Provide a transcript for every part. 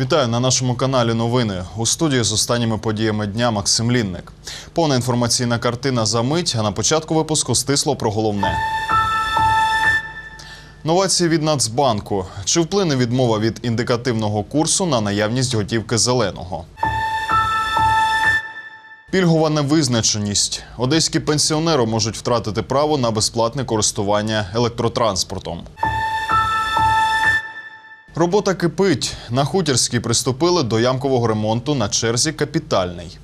Вітаю на нашому каналі Новини. У студії з останніми подіями дня Максим Лінник. Повна інформаційна картина за мить, а на початку випуску стисло про головне. Новації від Нацбанку. Чи вплине відмова від індикативного курсу на наявність готівки зеленого? Пільгова невизначеність. Одеські пенсіонери можуть втратити право на безплатне користування електротранспортом. Робота кипить. На Хутірській приступили до ямкового ремонту на черзі капітальний.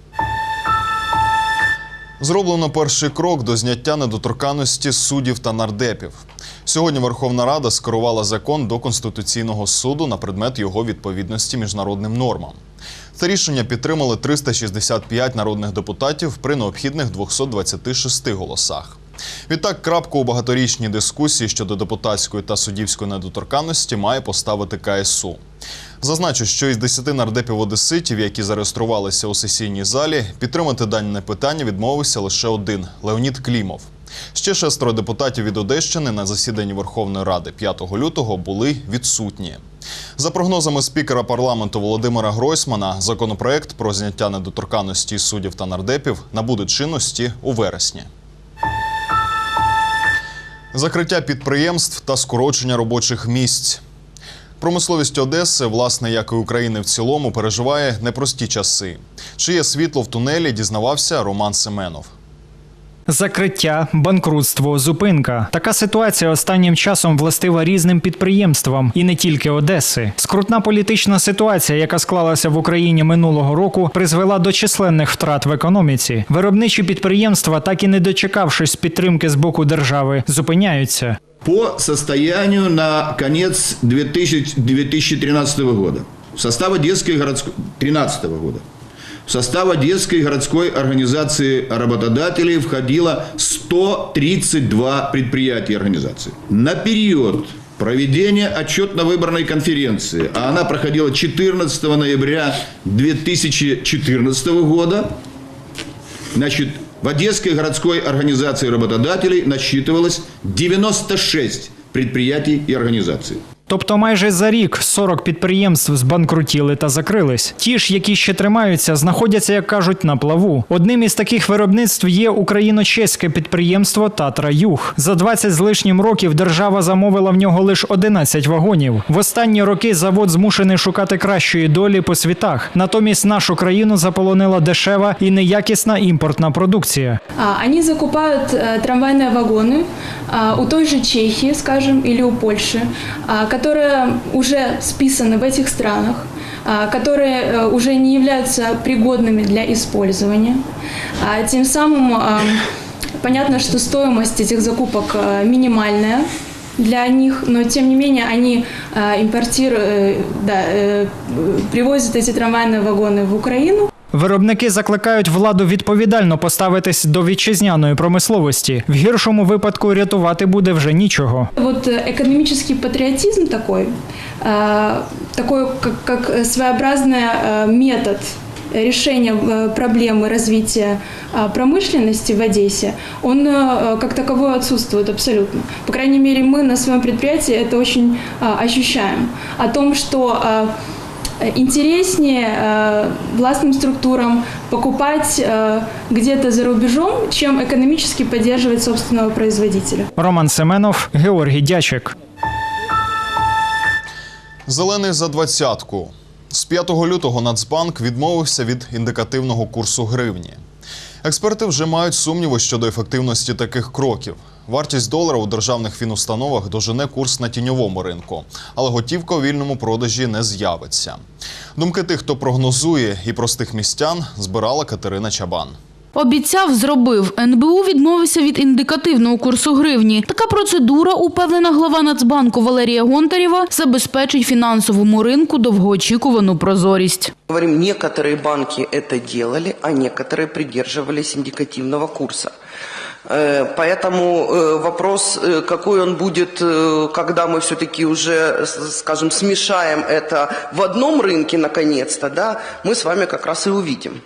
Зроблено перший крок до зняття недоторканності суддів та нардепів. Сьогодні Верховна Рада скерувала закон до Конституційного суду на предмет його відповідності міжнародним нормам. Це рішення підтримали 365 народних депутатів при необхідних 226 голосах. Відтак, крапку у багаторічній дискусії щодо депутатської та суддівської недоторканності має поставити КСУ. Зазначу, що із 10 нардепів одеситів, які зареєструвалися у сесійній залі, підтримати дане питання відмовився лише один Леонід Клімов. Ще шестеро депутатів від Одещини на засіданні Верховної Ради 5 лютого були відсутні. За прогнозами спікера парламенту Володимира Гройсмана, законопроект про зняття недоторканності суддів та нардепів набуде чинності у вересні. Закриття підприємств та скорочення робочих місць. Промисловість Одеси, власне, як і України в цілому, переживає непрості часи. Чи є світло в тунелі, дізнавався Роман Семенов. Закриття, банкрутство, зупинка. Така ситуація останнім часом властива різним підприємствам і не тільки Одеси. Скрутна політична ситуація, яка склалася в Україні минулого року, призвела до численних втрат в економіці. Виробничі підприємства, так і не дочекавшись підтримки з боку держави, зупиняються. по состоянию на конец 2000 2013 года. В состав Одесской городской 13 года. В состав Одесской городской организации работодателей входило 132 предприятия и организаций. На период проведения отчетно-выборной конференции, а она проходила 14 ноября 2014 года, Значит, в Одесской городской организации работодателей насчитывалось 96 предприятий и организаций. Тобто майже за рік 40 підприємств збанкрутіли та закрились. Ті ж, які ще тримаються, знаходяться, як кажуть, на плаву. Одним із таких виробництв є україно-чеське підприємство Татра Юг. За 20 з лишнім років держава замовила в нього лише 11 вагонів. В останні роки завод змушений шукати кращої долі по світах. Натомість нашу країну заполонила дешева і неякісна імпортна продукція. А, Они закупают э, трамвайные вагоны а, у той же Чехии, скажем, или у Польши, а, которые уже списаны в этих странах, а, которые э, уже не являются пригодными для использования. А, Тем самым а, понятно, что стоимость этих закупок э, минимальная для них, но тем не менее они э, импортируют, э, да, э, привозят эти трамвайные вагоны в Украину. Виробники закликають владу відповідально поставитись до вітчизняної промисловості. В гіршому випадку рятувати буде вже нічого. Вот э, экономический патриотизм такой, э, такой как, как своеобразный э, метод решения э, проблемы развития э, промышленности в Одессе, он э, как таковой отсутствует абсолютно. По крайней мере, мы на своем предприятии это очень э, ощущаем. О том, что э, интереснее э, властным структурам покупать э, где-то за рубежом, чем экономически поддерживать собственного производителя. Роман Семенов, Георгій Дячик. Зелений за двадцятку. З 5 лютого Нацбанк відмовився від індикативного курсу гривні. Експерти вже мають сумніви щодо ефективності таких кроків. Вартість долара у державних фінустановах дожене курс на тіньовому ринку, але готівка у вільному продажі не з'явиться. Думки тих, хто прогнозує, і простих містян збирала Катерина Чабан. Обіцяв, зробив. НБУ відмовився від індикативного курсу гривні. Така процедура, упевнена глава Нацбанку Валерія Гонтарєва, забезпечить фінансовому ринку довгоочікувану прозорість. Говорим, некоторые банки это делали, а некоторые придерживались индикативного курса. Э, Поэтому э, вопрос, э, какой он будет, когда мы все-таки уже, скажем, смешаем это в одном рынке наконец-то, да, мы с вами как раз и увидим.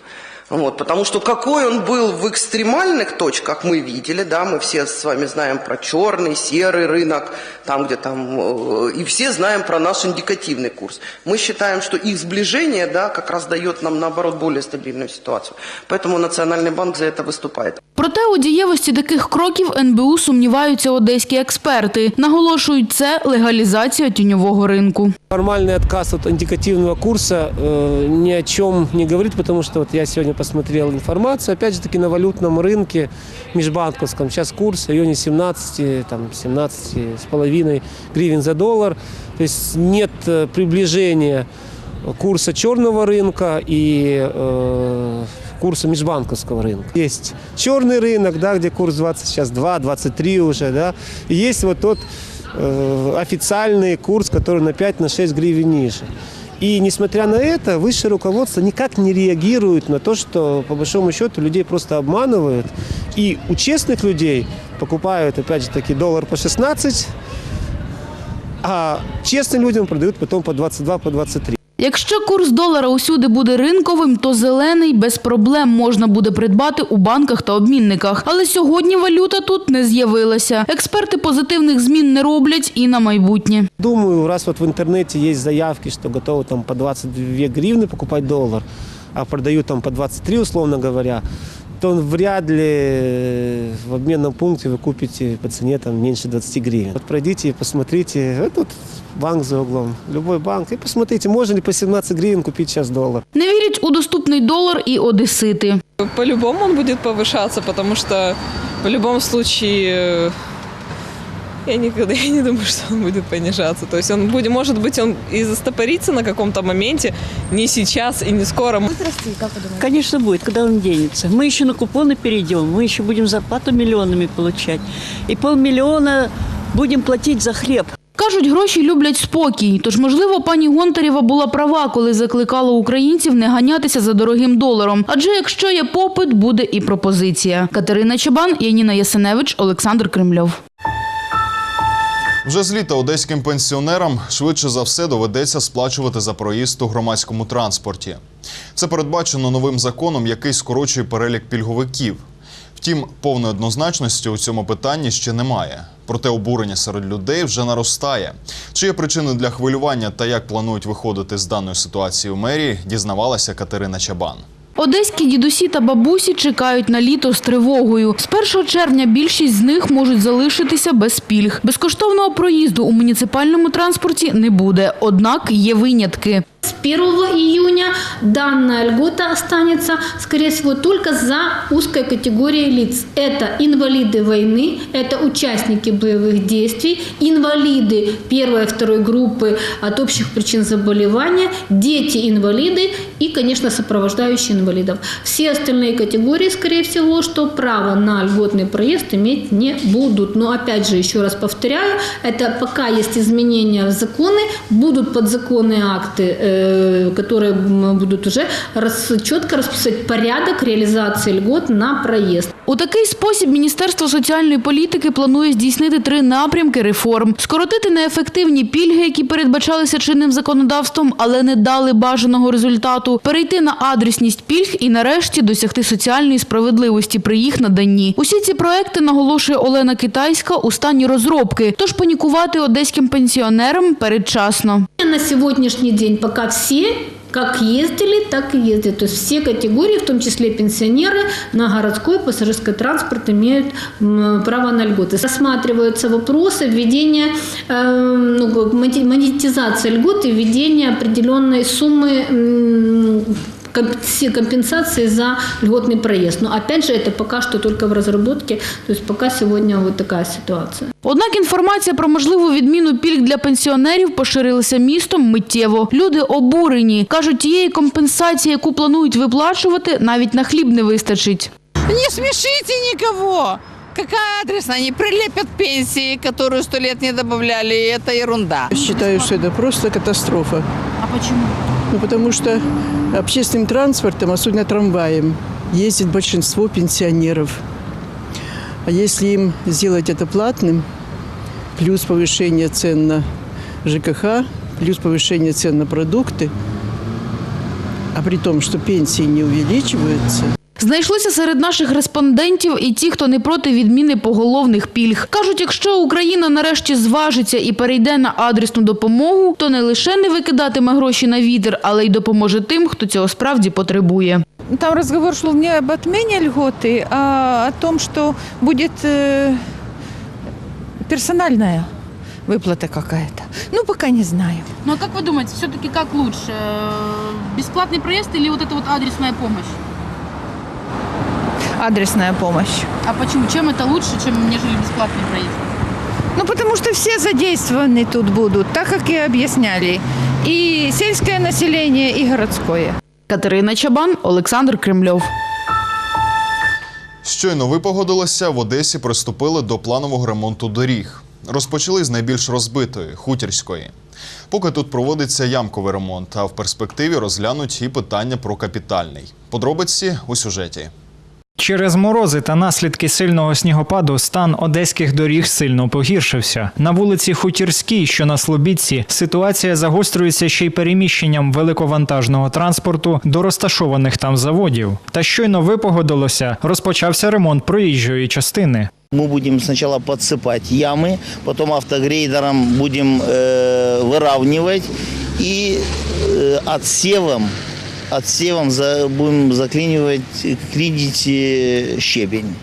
Вот, потому что какой он был в экстремальных точках, мы видели, да, мы все с вами знаем про черный, серый рынок, там где там, э, и все знаем про наш индикативный курс. Мы считаем, что их сближение, да, как раз дает нам, наоборот, более стабильную ситуацию. Поэтому Национальный банк за это выступает. Проте у дієвості таких кроків НБУ сумніваються одеські експерти. Наголошують, це легалізація тіньового ринку. Формальный отказ от индикативного курса э, ни о чем не говорит, потому что вот я сегодня посмотрел информацию, опять же таки на валютном рынке межбанковском, сейчас курс в районе 17, там, 17 с половиной гривен за доллар, то есть нет э, приближения курса черного рынка и э, курса межбанковского рынка. Есть черный рынок, да, где курс 20, сейчас 2, 23 уже, да, и есть вот тот э, официальный курс, который на 5-6 гривен ниже. И несмотря на это, высшее руководство никак не реагирует на то, что по большому счету людей просто обманывают. И у честных людей покупают, опять же таки, доллар по 16, а честным людям продают потом по 22, по 23. Якщо курс долара усюди буде ринковим, то зелений без проблем можна буде придбати у банках та обмінниках. Але сьогодні валюта тут не з'явилася. Експерти позитивних змін не роблять і на майбутнє. Думаю, раз от в інтернеті є заявки, що готові там по 22 гривні покупати долар, а продають там по 23, условно говоря, то вряд ли в обменном пункте вы купите по цене там меньше 20 гривен. Вот пройдите и посмотрите, вот тут банк за углом, любой банк, и посмотрите, можно ли по 17 гривен купить сейчас доллар. Не вірять у доступний долар і одесити. По-любому он будет повышаться, потому что в любом случае э, я никогда я не думаю, что он будет понижаться. То есть он будет, может быть, он и застопорится на каком-то моменте, не сейчас и не скоро. Конечно, будет, когда он денется. Мы еще на купоны перейдем, мы еще будем зарплату миллионами получать. И полмиллиона будем платить за хлеб. Кажуть, гроші люблять спокій. Тож, можливо, пані Гонтарєва була права, коли закликала українців не ганятися за дорогим доларом. Адже якщо є попит, буде і пропозиція. Катерина Чабан, Яніна Ясеневич, Олександр Кремльов. Вже з літа одеським пенсіонерам швидше за все доведеться сплачувати за проїзд у громадському транспорті. Це передбачено новим законом, який скорочує перелік пільговиків. Втім, повної однозначності у цьому питанні ще немає. Проте обурення серед людей вже наростає. Чи є причини для хвилювання та як планують виходити з даної ситуації у мерії, дізнавалася Катерина Чабан. Одеські дідусі та бабусі чекають на літо з тривогою. З 1 червня більшість з них можуть залишитися без пільг. Безкоштовного проїзду у муніципальному транспорті не буде. Однак є винятки. С 1 июня данная льгота останется, скорее всего, только за узкой категорией лиц. Это инвалиды войны, это участники боевых действий, инвалиды первой и второй группы от общих причин заболевания, дети-инвалиды и, конечно, сопровождающие инвалидов. Все остальные категории, скорее всего, что право на льготный проезд иметь не будут. Но, опять же, еще раз повторяю, это пока есть изменения в законы, будут подзаконные акты, э, которые м, будут уже рас, четко расписать порядок реализации льгот на проезд. У такий спосіб Міністерство соціальної політики планує здійснити три напрямки реформ: скоротити неефективні пільги, які передбачалися чинним законодавством, але не дали бажаного результату, перейти на адресність пільг і нарешті досягти соціальної справедливості при їх наданні. Усі ці проекти наголошує Олена Китайська у стані розробки. Тож панікувати одеським пенсіонерам передчасно. На сегодняшний день пока все как ездили, так и ездят. То есть все категории, в том числе пенсионеры, на городской пассажирский транспорт имеют право на льготы. Рассматриваются вопросы введения, э, ну, как монетизации льготы, введения определенной суммы компенси- компенсации за льготный проезд. Но опять же, это пока что только в разработке, то есть пока сегодня вот такая ситуация. Однак інформація про можливу відміну пільг для пенсіонерів поширилася містом миттєво. Люди обурені. Кажуть, тієї компенсації, яку планують виплачувати, навіть на хліб не вистачить. Не смешите никого. Какая адресная? Они прилепят пенсии, которую сто лет не добавляли, и это ерунда. Считаю, что это просто катастрофа. А почему? Ну, потому что общественным транспортом, особенно трамваем, ездит большинство пенсионеров. А если им сделать это платным, плюс повышение цен на ЖКХ, плюс повышение цен на продукты, а при том, что пенсии не увеличиваются, Знайшлися серед наших респондентів і ті, хто не проти відміни поголовних пільг. Кажуть, якщо Україна нарешті зважиться і перейде на адресну допомогу, то не лише не викидатиме гроші на вітер, але й допоможе тим, хто цього справді потребує. Там разговор шел не об отмене льготы, а о том, что будет э, персональная выплата какая-то. Ну, пока не знаю. Ну а как вы думаете, все-таки как лучше? Бесплатный проезд или вот эта вот адресная помощь? Адресная помощь. А почему? Чем это лучше, чем нежели бесплатный проезд? Ну, потому что все задействованы тут будут, так как и объясняли. И сельское население, и городское. Катерина Чабан, Олександр Кремльов. Щойно випогодилося, в Одесі приступили до планового ремонту доріг. Розпочали з найбільш розбитої хутірської. Поки тут проводиться ямковий ремонт, а в перспективі розглянуть і питання про капітальний. Подробиці у сюжеті. Через морози та наслідки сильного снігопаду стан одеських доріг сильно погіршився. На вулиці Хутірській, що на Слобідці, ситуація загострюється ще й переміщенням великовантажного транспорту до розташованих там заводів. Та щойно випогодилося, розпочався ремонт проїжджої частини. Мы будем сначала подсыпать ямы, потом автогрейдером будем э, выравнивать и э, отсевом, отсевом будем заклинивать, клинить э, щебень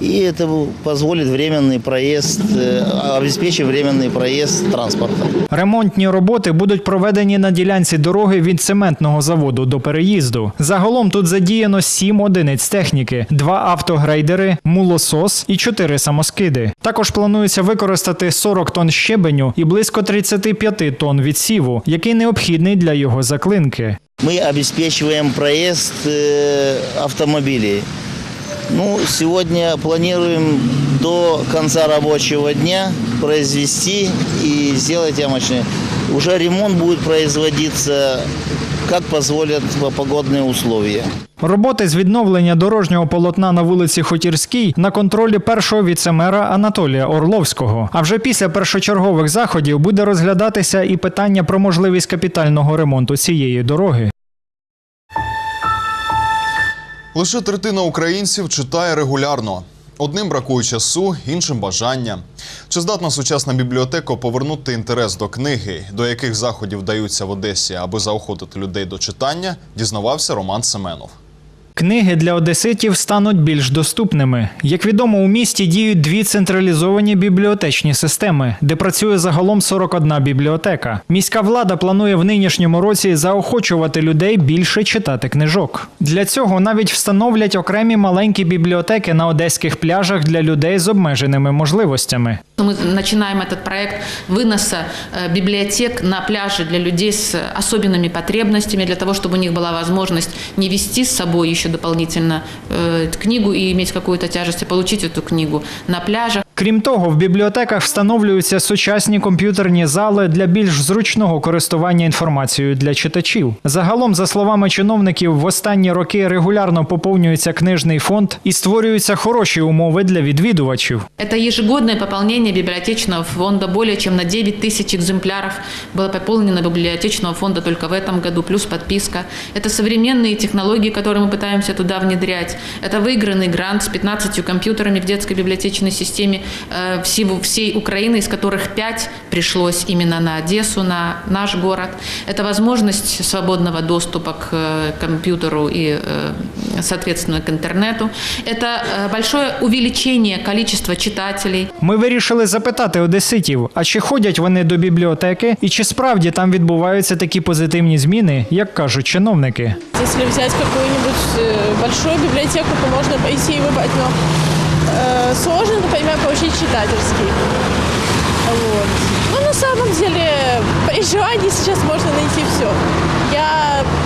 И это позволит временный проезд, э, обеспечить временный проезд транспорта. Ремонтні роботи будуть проведені на ділянці дороги від цементного заводу до переїзду. Загалом тут задіяно сім одиниць техніки: два автогрейдери, мулосос і чотири самоскиди. Також планується використати 40 тонн щебеню і близько 35 тонн відсіву, який необхідний для його заклинки. Мы обеспечиваем проезд э, автомобилей. Ну, сегодня планируем до конца рабочего дня произвести и сделать ямочные. Уже ремонт будет производиться, как позволят погодные условия. Роботи з відновлення дорожнього полотна на вулиці Хотірській на контролі першого віцемера Анатолія Орловського. А вже після першочергових заходів буде розглядатися і питання про можливість капітального ремонту цієї дороги. Лише третина українців читає регулярно. Одним бракує часу, іншим бажання. Чи здатна сучасна бібліотека повернути інтерес до книги, до яких заходів даються в Одесі, аби заохотити людей до читання, дізнавався Роман Семенов. Книги для одеситів стануть більш доступними. Як відомо, у місті діють дві централізовані бібліотечні системи, де працює загалом 41 бібліотека. Міська влада планує в нинішньому році заохочувати людей більше читати книжок. Для цього навіть встановлять окремі маленькі бібліотеки на одеських пляжах для людей з обмеженими можливостями. Мы начинаем этот проект выноса э, библиотек на пляжи для людей с особенными потребностями, для того, чтобы у них была возможность не вести с собой еще дополнительно э, книгу и иметь какую-то тяжесть, а получить эту книгу на пляжах. Крім того, в бібліотеках встановлюються сучасні комп'ютерні зали для більш зручного користування інформацією для читачів. Загалом, за словами чиновників, в останні роки регулярно поповнюється книжний фонд і створюються хороші умови для відвідувачів. Это ежегодное пополнение библиотечного фонда. Более чем на 9 тысяч экземпляров было пополнено библиотечного фонда только в этом году, плюс подписка. Это современные технологии, которые мы пытаемся туда внедрять. Это выигранный грант с 15 компьютерами в детской библиотечной системе э, всей Украины, из которых 5 пришлось именно на Одессу, на наш город. Это возможность свободного доступа к э, компьютеру и, э, соответственно, к интернету. Это большое увеличение количества читателей. Ми вирішили запитати одеситів, а чи ходять вони до бібліотеки, і чи справді там відбуваються такі позитивні зміни, як кажуть чиновники. Если взять какую-нибудь э, большую библиотеку, то можно пойти и выбрать, но э, сложно, например, получить читательский. Вот. Ну, на самом деле, при желании сейчас можно найти все. Я скорее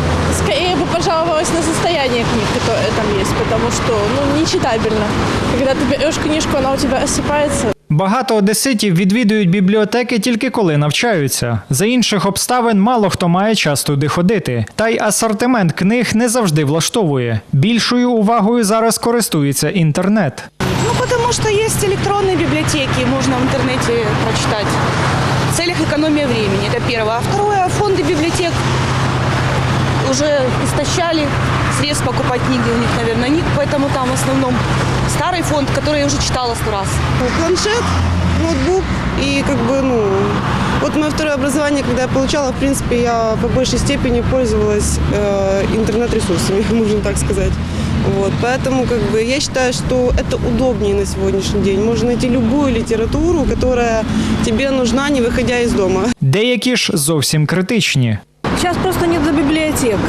бы пожаловалась на состояние книг, которые там есть, потому что, ну, нечитабельно. Когда ты берешь книжку, она у тебя осыпается, Багато одеситів відвідують бібліотеки тільки коли навчаються. За інших обставин мало хто має час туди ходити. Та й асортимент книг не завжди влаштовує. Більшою увагою зараз користується інтернет. Ну, потому потому что есть электронные библиотеки, можно в интернете прочитать. В целях экономии времени, это первое. А второе, фонды библиотек уже истощали, средств покупать книги у них, наверное, нет, поэтому там в основном старый фонд, который я уже читала сто раз. Планшет, ноутбук и как бы, ну, вот мое второе образование, когда я получала, в принципе, я по большей степени пользовалась э, интернет-ресурсами, можно так сказать. Вот, поэтому как бы я считаю, что это удобнее на сегодняшний день. Можно найти любую литературу, которая тебе нужна, не выходя из дома. Деякі ж зовсім критичні. Сейчас просто нет библиотек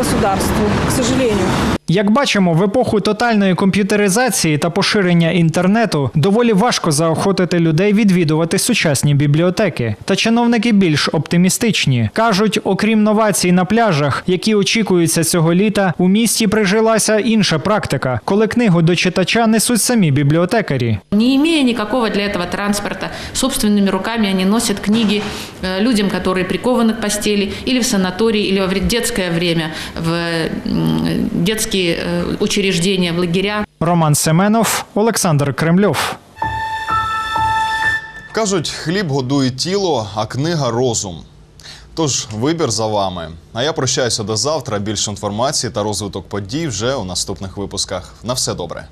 государству, к сожалению. Як бачимо, в епоху тотальної комп'ютеризації та поширення інтернету доволі важко заохотити людей відвідувати сучасні бібліотеки. Та чиновники більш оптимістичні. Кажуть, окрім новацій на пляжах, які очікуються цього літа, у місті прижилася інша практика, коли книгу до читача несуть самі бібліотекарі. Не имея никакого для этого транспорта, собственными руками они носят книги э, людям, которые прикованы к постели, или в санатории, или во вре- детское время, в детские э, учреждения, в лагеря. Роман Семенов, Олександр Кремльов. Кажуть, хліб годує тіло, а книга розум. Тож вибір за вами. А я прощаюся до завтра. Більше інформації та розвиток подій вже у наступних випусках. На все добре.